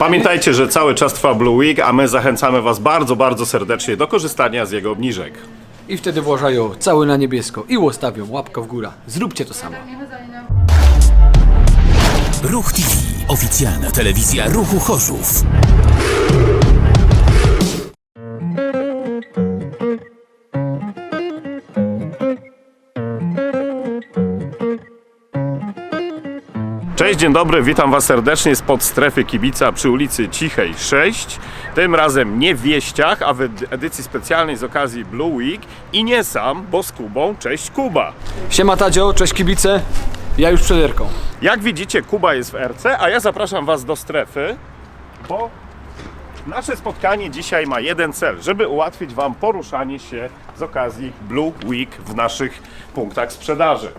Pamiętajcie, że cały czas trwa Blue Week, a my zachęcamy Was bardzo, bardzo serdecznie do korzystania z jego obniżek. I wtedy włożają cały na niebiesko i łostawią łapkę w górę. Zróbcie to samo. Ruch TV. Oficjalna telewizja ruchu Chorzów. Dzień dobry, witam Was serdecznie spod strefy kibica przy ulicy Cichej 6. Tym razem nie w wieściach, a w edy- edycji specjalnej z okazji Blue Week i nie sam, bo z Kubą. Cześć Kuba! Siema Tadzio, cześć kibice. Ja już przed Erką. Jak widzicie, Kuba jest w RC, a ja zapraszam Was do strefy, bo nasze spotkanie dzisiaj ma jeden cel, żeby ułatwić Wam poruszanie się z okazji Blue Week w naszych punktach sprzedaży.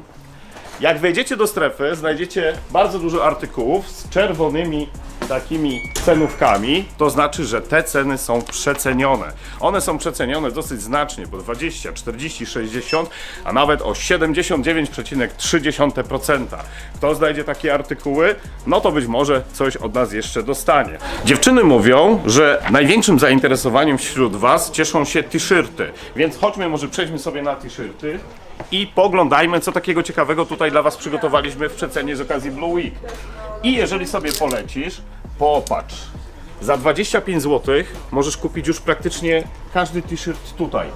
Jak wejdziecie do strefy, znajdziecie bardzo dużo artykułów z czerwonymi takimi cenówkami, to znaczy, że te ceny są przecenione. One są przecenione dosyć znacznie, bo 20, 40, 60, a nawet o 79,3%. Kto znajdzie takie artykuły, no to być może coś od nas jeszcze dostanie. Dziewczyny mówią, że największym zainteresowaniem wśród Was cieszą się t-shirty, więc chodźmy, może przejdźmy sobie na t-shirty i poglądajmy, co takiego ciekawego tutaj dla Was przygotowaliśmy w przecenie z okazji Blue Week. I jeżeli sobie polecisz, popatrz. Za 25 zł możesz kupić już praktycznie każdy t-shirt tutaj.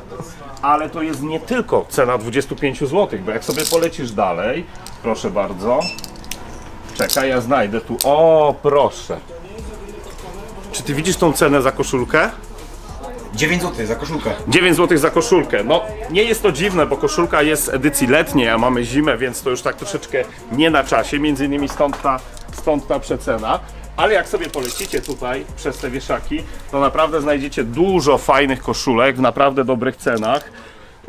Ale to jest nie tylko cena 25 zł, bo jak sobie polecisz dalej, proszę bardzo. Czekaj, ja znajdę tu. O, proszę. Czy ty widzisz tą cenę za koszulkę? 9 zł za koszulkę. 9 zł za koszulkę. No, nie jest to dziwne, bo koszulka jest edycji letniej, a mamy zimę, więc to już tak troszeczkę nie na czasie. Między innymi stąd ta, stąd ta przecena. Ale jak sobie polecicie tutaj przez te wieszaki, to naprawdę znajdziecie dużo fajnych koszulek w naprawdę dobrych cenach.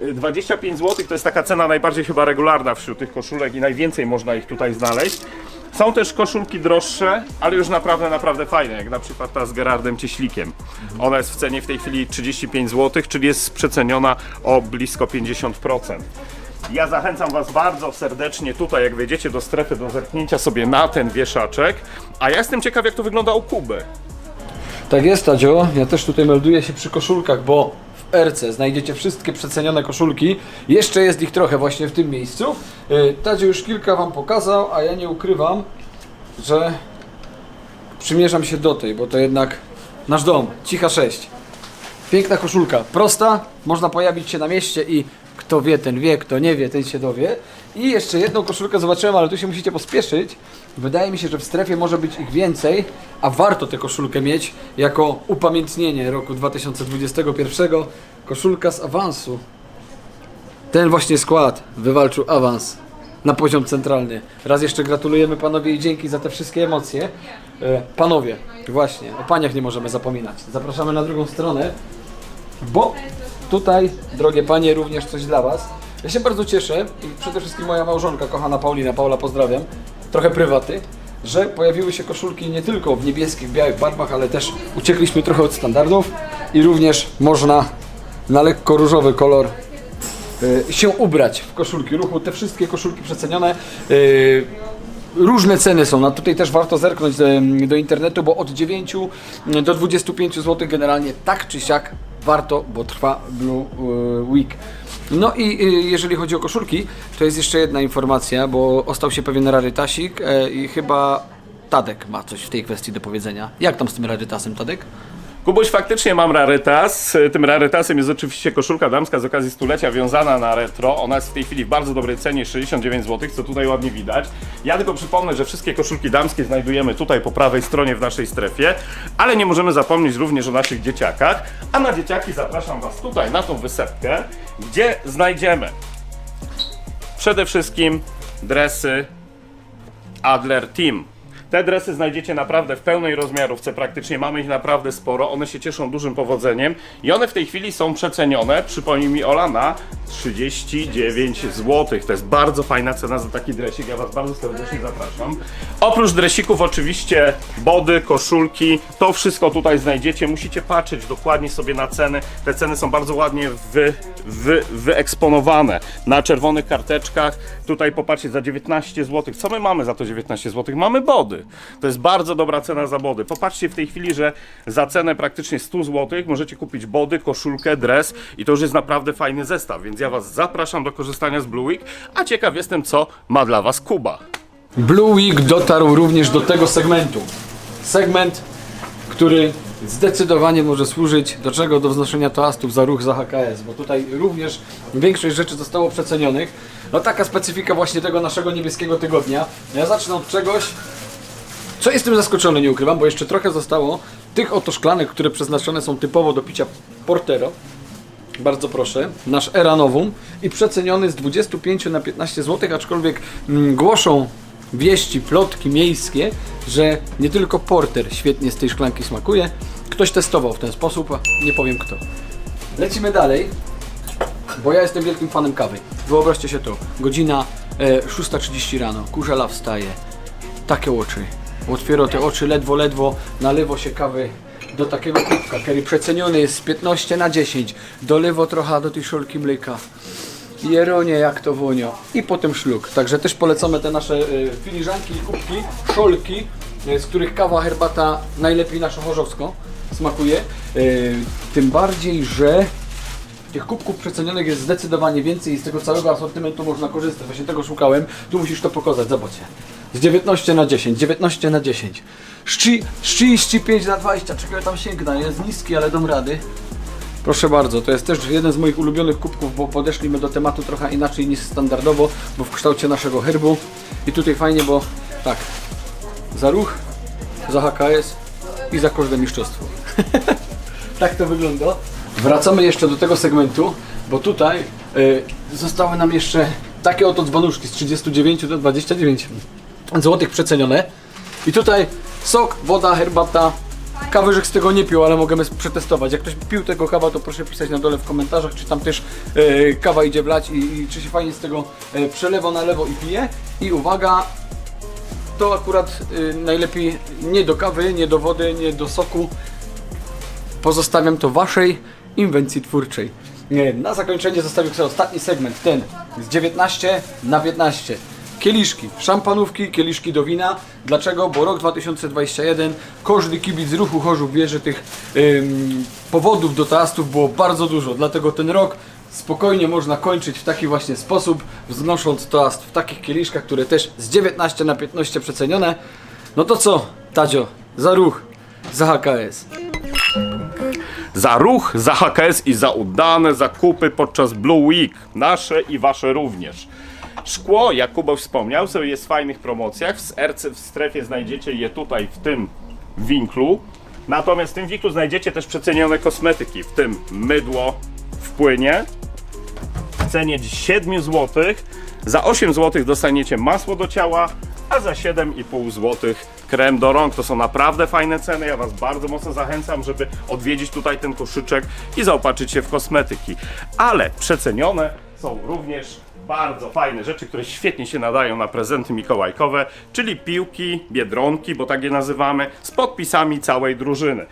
Y, 25 zł to jest taka cena najbardziej chyba regularna wśród tych koszulek i najwięcej można ich tutaj znaleźć. Są też koszulki droższe, ale już naprawdę, naprawdę fajne, jak na przykład ta z Gerardem Cieślikiem. Ona jest w cenie w tej chwili 35 zł, czyli jest przeceniona o blisko 50%. Ja zachęcam Was bardzo serdecznie tutaj, jak wejdziecie do strefy, do zerknięcia sobie na ten wieszaczek. A ja jestem ciekaw, jak to wygląda u Kuby. Tak jest Tadzio, ja też tutaj melduję się przy koszulkach, bo RC znajdziecie wszystkie przecenione koszulki. Jeszcze jest ich trochę właśnie w tym miejscu. Yy, Tadzio już kilka Wam pokazał, a ja nie ukrywam, że przymierzam się do tej, bo to jednak nasz dom, Cicha 6. Piękna koszulka, prosta, można pojawić się na mieście i kto wie, ten wie, kto nie wie, ten się dowie. I jeszcze jedną koszulkę zobaczyłem, ale tu się musicie pospieszyć. Wydaje mi się, że w strefie może być ich więcej, a warto tę koszulkę mieć jako upamiętnienie roku 2021. Koszulka z awansu. Ten właśnie skład wywalczył awans na poziom centralny. Raz jeszcze gratulujemy panowie i dzięki za te wszystkie emocje. E, Panowie, właśnie, o paniach nie możemy zapominać. Zapraszamy na drugą stronę, bo tutaj, drogie panie, również coś dla was. Ja się bardzo cieszę i przede wszystkim moja małżonka, kochana Paulina, Paula pozdrawiam, trochę prywaty, że pojawiły się koszulki nie tylko w niebieskich, białych barwach, ale też uciekliśmy trochę od standardów i również można na lekko różowy kolor y, się ubrać w koszulki ruchu. Te wszystkie koszulki przecenione. y, Różne ceny są, no tutaj też warto zerknąć do internetu, bo od 9 do 25 zł generalnie tak czy siak warto, bo trwa Blue y, Week. No i y, jeżeli chodzi o koszulki, to jest jeszcze jedna informacja, bo ostał się pewien rarytasik e, i chyba Tadek ma coś w tej kwestii do powiedzenia. Jak tam z tym rarytasem, Tadek? Kubuś, faktycznie mam rarytas. Tym rarytasem jest oczywiście koszulka damska z okazji stulecia wiązana na retro. Ona jest w tej chwili w bardzo dobrej cenie, 69 zł, co tutaj ładnie widać. Ja tylko przypomnę, że wszystkie koszulki damskie znajdujemy tutaj po prawej stronie w naszej strefie, ale nie możemy zapomnieć również o naszych dzieciakach. A na dzieciaki zapraszam Was tutaj na tą wysepkę, gdzie znajdziemy przede wszystkim dresy Adler Team. Te dresy znajdziecie naprawdę w pełnej rozmiarówce, praktycznie mamy ich naprawdę sporo, one się cieszą dużym powodzeniem i one w tej chwili są przecenione, przypomnij mi Ola, na 39 zł. To jest bardzo fajna cena za taki dresik. Ja Was bardzo serdecznie zapraszam. Oprócz dresików oczywiście body, koszulki, to wszystko tutaj znajdziecie. Musicie patrzeć dokładnie sobie na ceny. Te ceny są bardzo ładnie wy, wy, wyeksponowane na czerwonych karteczkach. Tutaj popatrzcie za 19 zł. Co my mamy za to 19 zł? Mamy body. To jest bardzo dobra cena za body. Popatrzcie w tej chwili, że za cenę praktycznie 100 zł możecie kupić body, koszulkę, dres i to już jest naprawdę fajny zestaw, więc ja Was zapraszam do korzystania z Blue Week, a ciekaw jestem co ma dla Was Kuba. Blue Week dotarł również do tego segmentu. Segment, który zdecydowanie może służyć do czego? Do wznoszenia toastów za ruch za HKS, bo tutaj również większość rzeczy zostało przecenionych. No taka specyfika właśnie tego naszego niebieskiego tygodnia. Ja zacznę od czegoś, co jestem zaskoczony, nie ukrywam, bo jeszcze trochę zostało tych oto szklanek, które przeznaczone są typowo do picia Portero. Bardzo proszę, nasz Eranowum i przeceniony z 25 na 15 zł, aczkolwiek mm, głoszą wieści, plotki miejskie, że nie tylko porter świetnie z tej szklanki smakuje. Ktoś testował w ten sposób, a nie powiem kto. Lecimy dalej, bo ja jestem wielkim fanem kawy. Wyobraźcie się to, godzina e, 6.30 rano, kurzela wstaje, takie oczy. Otwiera te oczy ledwo, ledwo, nalewo się kawy do takiego kubka, który przeceniony jest z 15 na 10. Dolewo trochę do tej szolki mleka. Jeronie jak to wonio. I potem szluk. Także też polecamy te nasze y, filiżanki i kubki, szolki, y, z których kawa, herbata najlepiej nasza chorzowsko smakuje. Y, tym bardziej, że tych kubków przecenionych jest zdecydowanie więcej i z tego całego asortymentu można korzystać. Właśnie tego szukałem. Tu musisz to pokazać, zobaczcie. Z 19 na 10, 19 na 10. Szczy- z 35 na 20, czego tam sięgnę, jest niski, ale dam rady. Proszę bardzo, to jest też jeden z moich ulubionych kubków, bo podeszliśmy do tematu trochę inaczej niż standardowo, bo w kształcie naszego herbu. I tutaj fajnie, bo tak, za ruch, za HKS i za każde mistrzostwo. tak to wygląda. Wracamy jeszcze do tego segmentu, bo tutaj y, zostały nam jeszcze takie oto dzbanuszki z 39 do 29 złotych przecenione. I tutaj sok, woda, herbata. Kawyżek z tego nie pił, ale możemy przetestować. Jak ktoś pił tego kawa, to proszę pisać na dole w komentarzach, czy tam też e, kawa idzie wlać i, i czy się fajnie z tego e, przelewa na lewo i pije. I uwaga, to akurat e, najlepiej nie do kawy, nie do wody, nie do soku. Pozostawiam to waszej inwencji twórczej. Nie, Na zakończenie zostawił sobie ostatni segment, ten z 19 na 15. Kieliszki, szampanówki, kieliszki do wina. Dlaczego? Bo rok 2021, każdy kibic ruchu Chorzów wie, że tych ym, powodów do toastów było bardzo dużo. Dlatego ten rok spokojnie można kończyć w taki właśnie sposób, wznosząc toast w takich kieliszkach, które też z 19 na 15 przecenione. No to co, Tadzio, za ruch, za HKS. Za ruch, za HKS i za udane zakupy podczas Blue Week. Nasze i wasze również. Szkło, jak Kuba wspomniał, sobie jest w fajnych promocjach. W SRC w strefie znajdziecie je tutaj w tym winklu. Natomiast w tym winklu znajdziecie też przecenione kosmetyki, w tym mydło w płynie w cenie 7 zł. Za 8 zł dostaniecie masło do ciała, a za 7,5 zł krem do rąk. To są naprawdę fajne ceny. Ja Was bardzo mocno zachęcam, żeby odwiedzić tutaj ten koszyczek i zaopatrzyć się w kosmetyki. Ale przecenione są również bardzo fajne rzeczy, które świetnie się nadają na prezenty mikołajkowe, czyli piłki, biedronki, bo tak je nazywamy, z podpisami całej drużyny.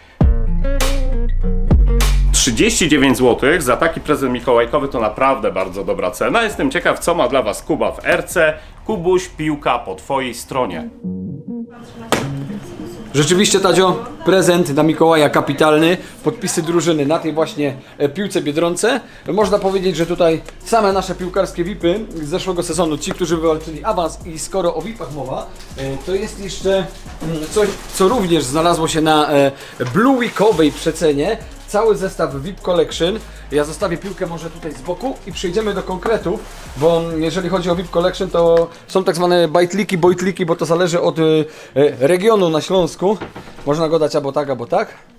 39 zł za taki prezent mikołajkowy to naprawdę bardzo dobra cena. Jestem ciekaw, co ma dla Was Kuba w RC. Kubuś, piłka po Twojej stronie. Rzeczywiście, Tadzio, prezent dla Mikołaja kapitalny. Podpisy drużyny na tej właśnie e, piłce Biedronce. Można powiedzieć, że tutaj same nasze piłkarskie VIPy z zeszłego sezonu, ci, którzy wywalczyli awans i skoro o VIPach mowa, e, to jest jeszcze mm, coś, co również znalazło się na e, Blue Weekowej przecenie. Cały zestaw VIP Collection. Ja zostawię piłkę może tutaj z boku i przejdziemy do konkretów, bo jeżeli chodzi o VIP Collection, to są tak zwane bajtliki, bojtliki, bo to zależy od e, regionu na Śląsku. Można go dać albo tak, albo tak.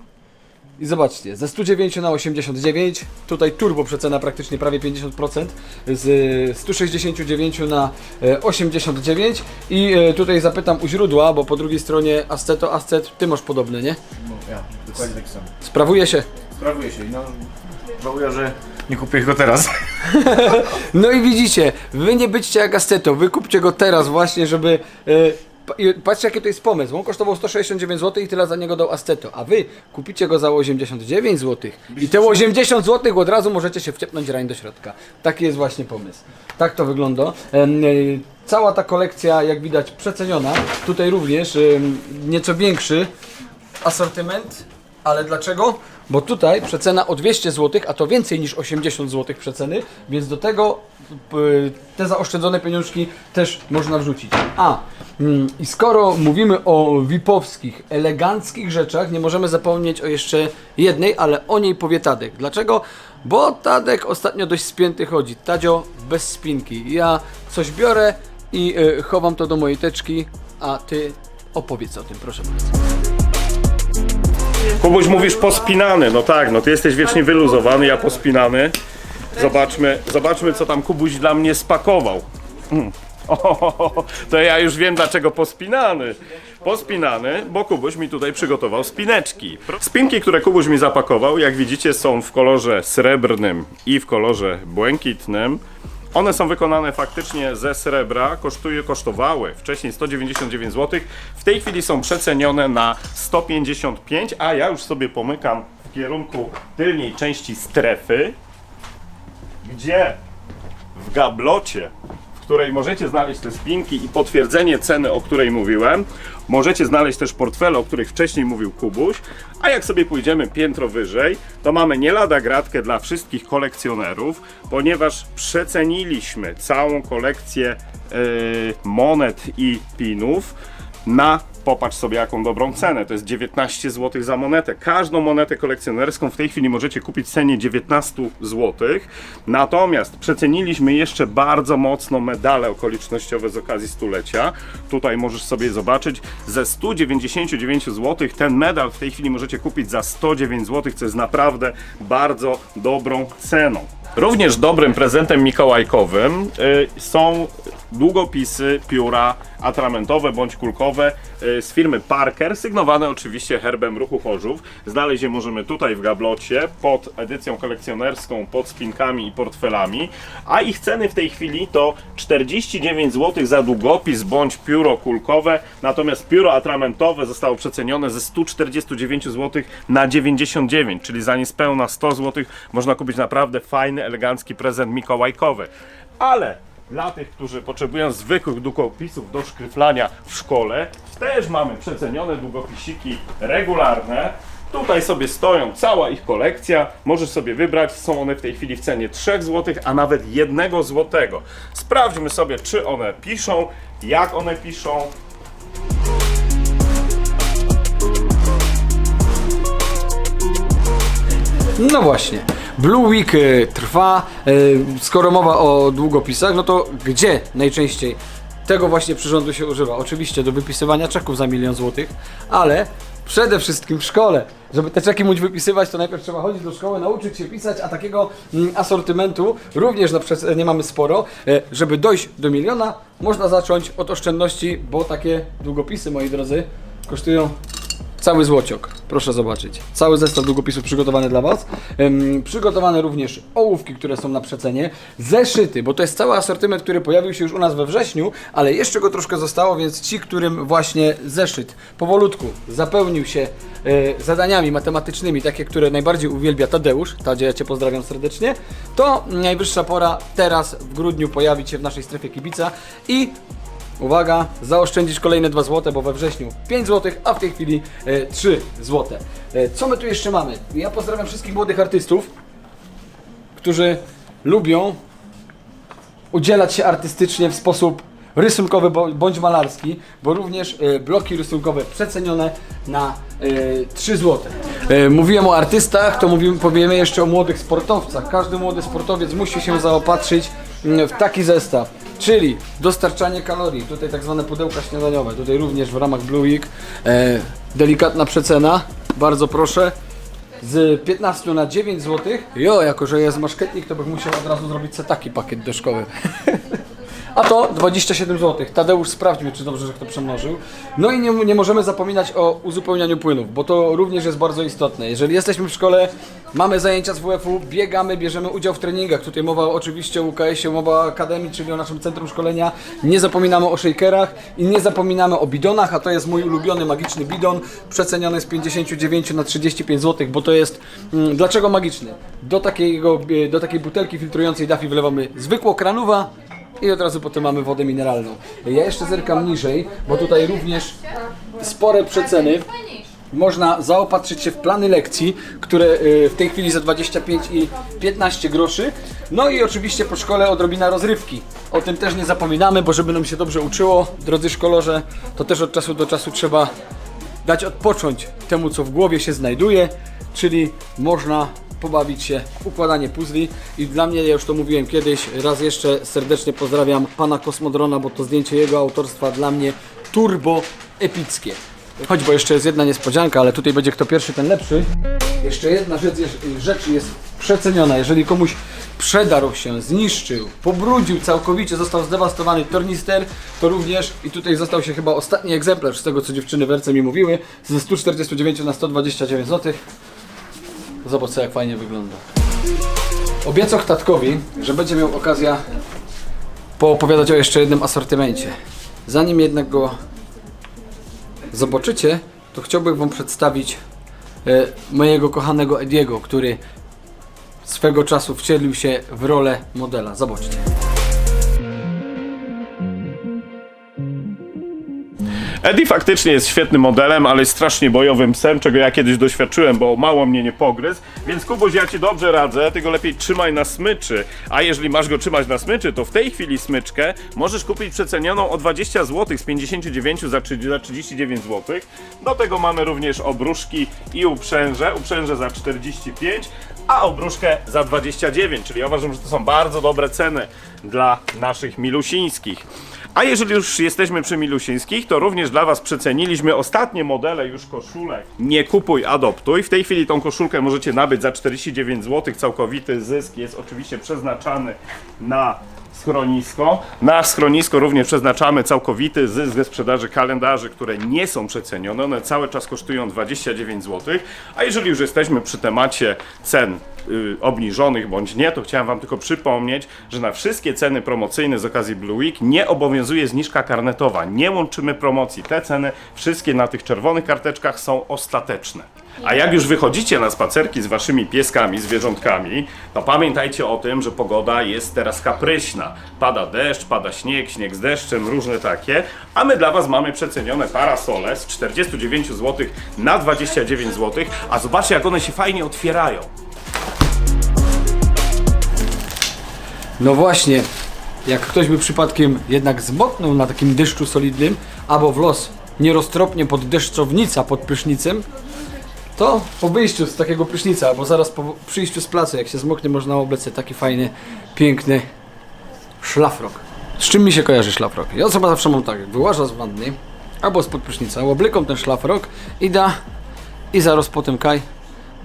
I zobaczcie, ze 109 na 89, tutaj turbo przecena praktycznie prawie 50%, z e, 169 na e, 89 i e, tutaj zapytam u źródła, bo po drugiej stronie Asceto, Ascet, ty masz podobne, nie? Ja, dokładnie tak samo. Sprawuje się Sprawuje się, no. Żałuję, że nie kupię go teraz. No i widzicie, wy nie byćcie jak Asceto, wy kupcie go teraz właśnie, żeby... Patrzcie jaki to jest pomysł, on kosztował 169 zł i tyle za niego dał Asceto, a wy kupicie go za 89 zł i te 80 zł od razu możecie się wciepnąć rań do środka. Taki jest właśnie pomysł. Tak to wygląda. E, Cała ta kolekcja, jak widać, przeceniona. Tutaj również nieco większy asortyment, ale dlaczego? Bo tutaj przecena o 200 zł, a to więcej niż 80 zł przeceny, więc do tego te zaoszczędzone pieniążki też można wrzucić. A, mm, i skoro mówimy o VIP-owskich, eleganckich rzeczach, nie możemy zapomnieć o jeszcze jednej, ale o niej powie Tadek. Dlaczego? Bo Tadek ostatnio dość spięty chodzi. Tadzio bez spinki. Ja coś biorę i y, chowam to do mojej teczki, a ty opowiedz o tym, proszę bardzo. Kubuś mówisz pospinany, no tak, no ty jesteś wiecznie wyluzowany, ja pospinany. Zobaczmy, zobaczmy co tam Kubuś dla mnie spakował. Mm. O, to ja już wiem dlaczego pospinany. Pospinany, bo Kubuś mi tutaj przygotował spineczki. Spinki, które Kubuś mi zapakował, jak widzicie są w kolorze srebrnym i w kolorze błękitnym. One są wykonane faktycznie ze srebra, kosztuje, kosztowały wcześniej 199 zł, w tej chwili są przecenione na 155, a ja już sobie pomykam w kierunku tylnej części strefy, gdzie w gablocie, w której możecie znaleźć te spinki i potwierdzenie ceny, o której mówiłem. Możecie znaleźć też portfele, o których wcześniej mówił Kubuś. A jak sobie pójdziemy piętro wyżej, to mamy nie lada gratkę dla wszystkich kolekcjonerów, ponieważ przeceniliśmy całą kolekcję yy, monet i pinów na popatrz sobie jaką dobrą cenę. To jest 19 zł za monetę. Każdą monetę kolekcjonerską w tej chwili możecie kupić w cenie 19 zł. Natomiast przeceniliśmy jeszcze bardzo mocno medale okolicznościowe z okazji stulecia. Tutaj możesz sobie zobaczyć ze 199 zł ten medal w tej chwili możecie kupić za 109 zł, co jest naprawdę bardzo dobrą ceną. Również dobrym prezentem mikołajkowym y, są długopisy, pióra atramentowe bądź kulkowe y, z firmy Parker, sygnowane oczywiście herbem ruchu Chorzów. Znaleźć je możemy tutaj w gablocie pod edycją kolekcjonerską, pod spinkami i portfelami, a ich ceny w tej chwili to 49 zł za długopis bądź pióro kulkowe, natomiast pióro atramentowe zostało przecenione ze 149 zł na 99, czyli za niespełna 100 zł można kupić naprawdę fajny, elegancki prezent mikołajkowy. Ale dla tych, którzy potrzebują zwykłych długopisów do szkryflania w szkole, też mamy przecenione długopisiki regularne. Tutaj sobie stoją cała ich kolekcja, możesz sobie wybrać, są one w tej chwili w cenie 3 zł, a nawet 1 zł. Sprawdźmy sobie, czy one piszą, jak one piszą. No właśnie. Blue Week y, trwa. y, Skoro mowa o długopisach, no to gdzie najczęściej tego właśnie przyrządu się używa? Oczywiście do wypisywania czeków za milion złotych, ale przede wszystkim w szkole. Żeby te czeki móc wypisywać, to najpierw trzeba chodzić do szkoły, nauczyć się pisać, a takiego mm, asortymentu również na przecenie mamy sporo. E, Żeby dojść do miliona, można zacząć od oszczędności, bo takie długopisy, moi drodzy, kosztują Cały złociok, proszę zobaczyć. Cały zestaw długopisów przygotowany dla Was. Ym, przygotowane również ołówki, które są na przecenie. Zeszyty, bo to jest cały asortyment, który pojawił się już u nas we wrześniu, ale jeszcze go troszkę zostało, więc ci, którym właśnie zeszyt powolutku zapełnił się e, zadaniami matematycznymi, takie, które najbardziej uwielbia Tadeusz, Tadzie, ja Cię pozdrawiam serdecznie, to najwyższa pora teraz w grudniu pojawić się w naszej strefie kibica i Uwaga, zaoszczędzić kolejne 2 zł, bo we wrześniu 5 zł, a w tej chwili e, 3 zł. E, co my tu jeszcze mamy? Ja pozdrawiam wszystkich młodych artystów, którzy lubią udzielać się artystycznie w sposób rysunkowy bądź malarski, bo również e, bloki rysunkowe przecenione na e, 3 zł. E, mówiłem o artystach, to mówimy, powiemy jeszcze o młodych sportowcach. Każdy młody sportowiec musi się zaopatrzyć mm, w taki zestaw, czyli dostarczanie kalorii, tutaj tak zwane pudełka śniadaniowe, tutaj również w ramach Blue Week e, delikatna przecena, bardzo proszę z 15 na 9 zł. Jo, jako że jest maszketnik, to bym musiał od razu zrobić sobie taki pakiet do. a to 27 zł. Tadeusz sprawdźmy, czy dobrze, że kto przemnożył. No i nie, nie możemy zapominać o uzupełnianiu płynów, bo to również jest bardzo istotne. Jeżeli jesteśmy w szkole, mamy zajęcia z WF-u, biegamy, bierzemy udział w treningach. Tutaj mowa oczywiście o UKS-ie, mowa o Akademii, czyli o naszym centrum szkolenia. Nie zapominamy o shakerach i nie zapominamy o bidonach, a to jest mój ulubiony magiczny bidon, przeceniony z 59 na 35 zł, bo to jest... Mm, dlaczego magiczny? Do, takiego, e, do takiej butelki filtrującej Daffy wlewamy zwykłą kranówę, i od razu potem mamy wodę mineralną. Ja jeszcze zerkam niżej, bo tutaj również spore przeceny. Można zaopatrzyć się w plany lekcji, które y, w tej chwili za 25 i 15 groszy. No i oczywiście po szkole odrobina rozrywki. O tym też nie zapominamy, bo żeby nam się dobrze uczyło, drodzy szkolorze, to też od czasu do czasu trzeba dać odpocząć temu, co w głowie się znajduje, czyli można pobawić się w układanie puzli i dla mnie, ja już to mówiłem kiedyś, raz jeszcze serdecznie pozdrawiam pana Kosmodrona, bo to zdjęcie jego autorstwa dla mnie turbo epickie. Choć, bo jeszcze jest jedna niespodzianka, ale tutaj będzie kto pierwszy, ten lepszy. Jeszcze jedna rzecz jest, rzecz jest przeceniona. Jeżeli komuś przedarł się, zniszczył, pobrudził całkowicie, został zdewastowany tornister, to również, i tutaj został się chyba ostatni egzemplarz z tego, co dziewczyny w Erce mi mówiły, ze 149 na 129 zł. Zobacz, co jak fajnie wygląda. Obiecał tatkowi, że będzie miał okazję poopowiadać o jeszcze jednym asortymencie. Zanim jednak go zobaczycie, to chciałbym Wam przedstawić e, mojego kochanego Ediego, który swego czasu wcielił się w rolę modela. Zobaczcie. Eddie faktycznie jest świetnym modelem, ale jest strasznie bojowym psem, czego ja kiedyś doświadczyłem, bo mało mnie nie pogryzł. Więc Kubuś, ja ci dobrze radzę, ty go lepiej trzymaj na smyczy. A jeżeli masz go trzymać na smyczy, to w tej chwili smyczkę możesz kupić przecenioną o 20 zł z 59 za, 30 za 39 zł. Do tego mamy również obruszki i uprzęże. Uprzęże za 45 a obruszkę za 29, czyli ja uważam, że to są bardzo dobre ceny dla naszych milusińskich. A jeżeli już jesteśmy przy milusińskich, to również dla Was przeceniliśmy ostatnie modele już koszulek. Nie kupuj, adoptuj. W tej chwili tą koszulkę możecie nabyć za 49 zł. Całkowity zysk jest oczywiście przeznaczany na schronisko. Na schronisko również przeznaczamy całkowity zysk ze sprzedaży kalendarzy, które nie są przecenione. One cały czas kosztują 29 zł. A jeżeli już jesteśmy przy temacie cen y, obniżonych bądź nie, to chciałem Wam tylko przypomnieć, że na wszystkie ceny promocyjne z okazji Blue Week nie obowiązuje zniżka karnetowa. Nie łączymy promocji. Te ceny, wszystkie na tych czerwonych karteczkach są ostateczne. A jak już wychodzicie na spacerki z waszymi pieskami, zwierzątkami, to pamiętajcie o tym, że pogoda jest teraz kapryśna. Pada deszcz, pada śnieg, śnieg z deszczem, różne takie. A my dla was mamy przecenione parasole z 49 zł na 29 zł. A zobaczcie, jak one się fajnie otwierają. No właśnie, jak ktoś by przypadkiem jednak zmoknął na takim deszczu solidnym, albo w los nieroztropnie pod deszczownica pod prysznicem, to po wyjściu z takiego prysznica, albo zaraz po przyjściu z placu, jak się zmoknie, można oblec taki fajny, piękny szlafrok. Z czym mi się kojarzy szlafrok? Ja sobie zawsze mam tak, wyłażę z wanny, albo spod prysznica, oblykam ten szlafrok i da, i zaraz potem kaj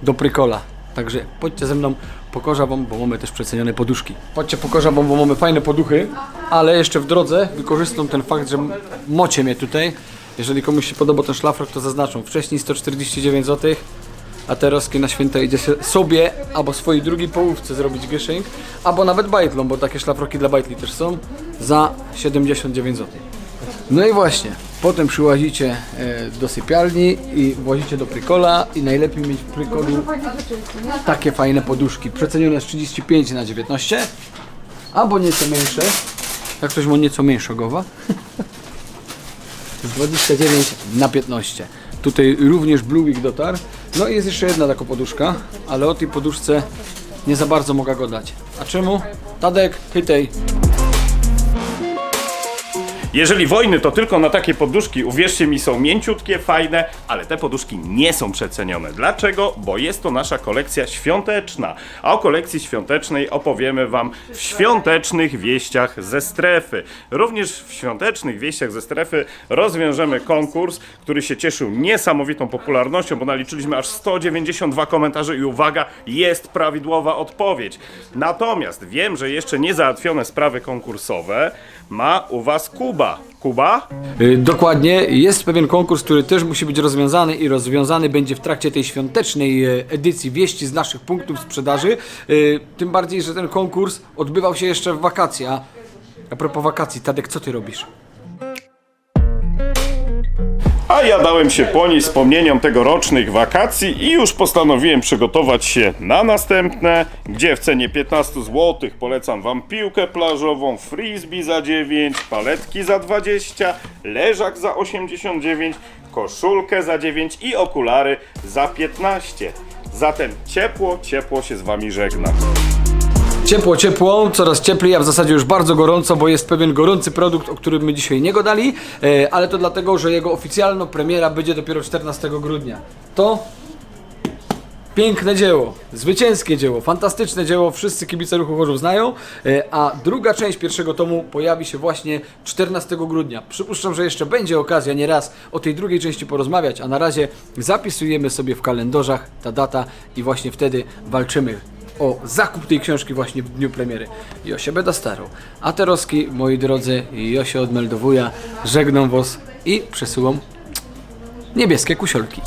do prykola. Także chodźcie ze mną, pokorza wam, bo mamy też przecenione poduszki. Chodźcie, pokorza wam, bo mamy fajne poduchy, ale jeszcze w drodze wykorzystam ten fakt, że mocie mnie tutaj. Jeżeli komuś się podoba ten szlafrok, to zaznaczą. Wcześniej 149 zł, a teraz na święta idzie sobie albo swojej drugiej połówce zrobić gieszynk, albo nawet bajtlą, bo takie szlafroki dla bajtli też są, za 79 zł. No i właśnie, potem przyłazicie e, do sypialni i włazicie do prykola i najlepiej mieć w prykolu takie fajne poduszki, przecenione z 35 na 19, albo nieco mniejsze, jak ktoś ma nieco mniejsza głowa, z 29 na 15. Tutaj również Blue Week dotarł. No i jest jeszcze jedna taka poduszka, ale o tej poduszce nie za bardzo mogę go dać. A czemu? Tadek, chytej. Jeżeli wojny, to tylko na takie poduszki, uwierzcie mi, są mięciutkie, fajne, ale te poduszki nie są przecenione. Dlaczego? Bo jest to nasza kolekcja świąteczna. A o kolekcji świątecznej opowiemy Wam w świątecznych wieściach ze strefy. Również w świątecznych wieściach ze strefy rozwiążemy konkurs, który się cieszył niesamowitą popularnością, bo naliczyliśmy aż 192 komentarze i uwaga, jest prawidłowa odpowiedź. Natomiast wiem, że jeszcze nie załatwione sprawy konkursowe ma u Was Kuba. Kuba? Y, Dokładnie, jest pewien konkurs, który też musi być rozwiązany i rozwiązany będzie w trakcie tej świątecznej e, edycji wieści z naszych punktów sprzedaży. Y, Tym bardziej, że ten konkurs odbywał się jeszcze w wakacje. A, a propos wakacji, Tadek, co ty robisz? A ja dałem się ponieść wspomnieniom tegorocznych wakacji i już postanowiłem przygotować się na następne, gdzie w cenie 15 zł polecam Wam piłkę plażową, frisbee za 9, paletki za 20, leżak za 89, koszulkę za 9 i okulary za 15. Zatem ciepło, ciepło się z Wami żegnam. Ciepło, ciepło, coraz cieplej, a w zasadzie już bardzo gorąco, bo jest pewien gorący produkt, o którym my dzisiaj nie gadali, e, ale to dlatego, że jego oficjalna premiera będzie dopiero 14 grudnia. To piękne dzieło, zwycięskie dzieło, fantastyczne dzieło, wszyscy kibice ruchu Chorzów znają, e, a druga część pierwszego tomu pojawi się właśnie 14 grudnia. Przypuszczam, że jeszcze będzie okazja nieraz o tej drugiej części porozmawiać, a na razie zapisujemy sobie w kalendarzach ta data i właśnie wtedy walczymy o zakup tej książki właśnie w dniu premiery. Josie Beda Starą. A Teroski, moi drodzy, Josie odmeldowuja, żegnam was i przesyłam niebieskie kusiolki.